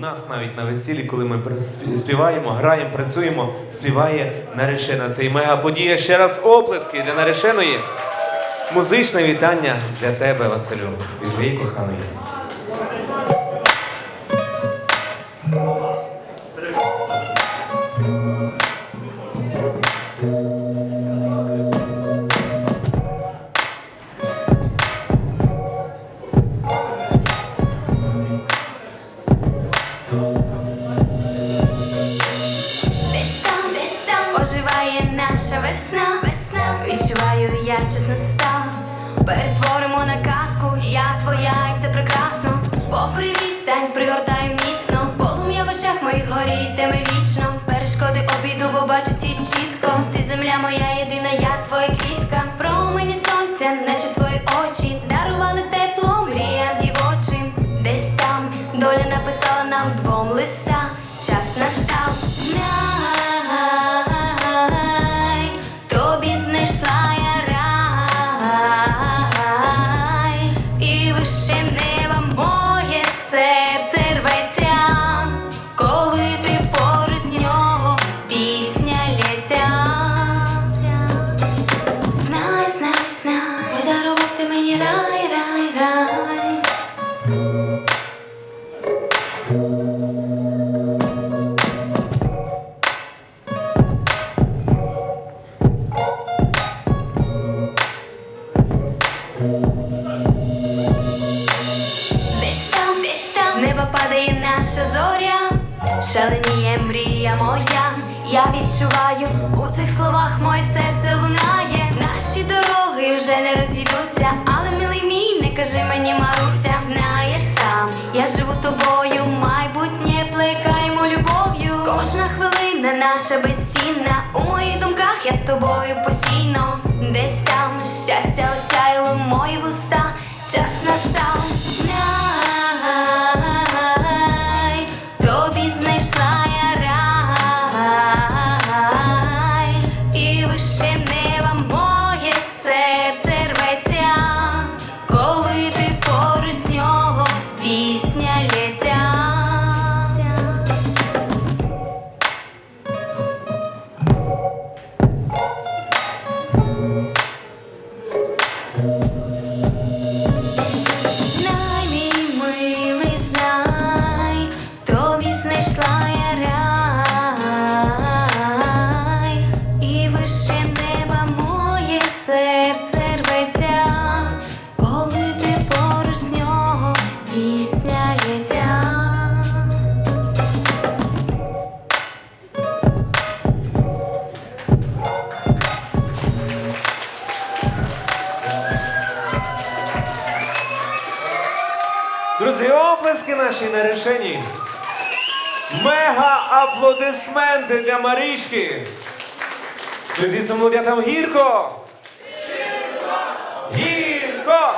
нас навіть на весіллі, коли ми співаємо, граємо, працюємо, співає наречена. Це і мегаподія. Ще раз оплески для нареченої. Музичне вітання для тебе, Василю, від твоєї коханої. Час настав. Перетворимо на казку, я твоя, і це прекрасно. Попри відстань, пригортаю міцно. Полум'я в очах моїх горітиме вічно. Перешкоди обійду, бо бачу чітко. Ти земля моя єдина, я твоя квітка. Промені сонця, наче твої очі. Дарували тепло, мріям дівочим. Десь там доля написала нам двом листа. Час настав. З неба падає наша зоря, шаленіє мрія моя. Я відчуваю у цих словах моє серце лунає. Наші дороги вже не розійдуться, але милий мій, не кажи мені, Маруся, знаєш сам, я живу тобою, майбутнє плекаємо любов'ю. Кожна хвилина наша безцінна. У моїх думках я з тобою постійно. Десь там щастя осяяло мої вуста. Друзі, оплески наші нарешені. Мега аплодисменти для Марічки. Звісно, сумно там гірко. Гірко! Гірко!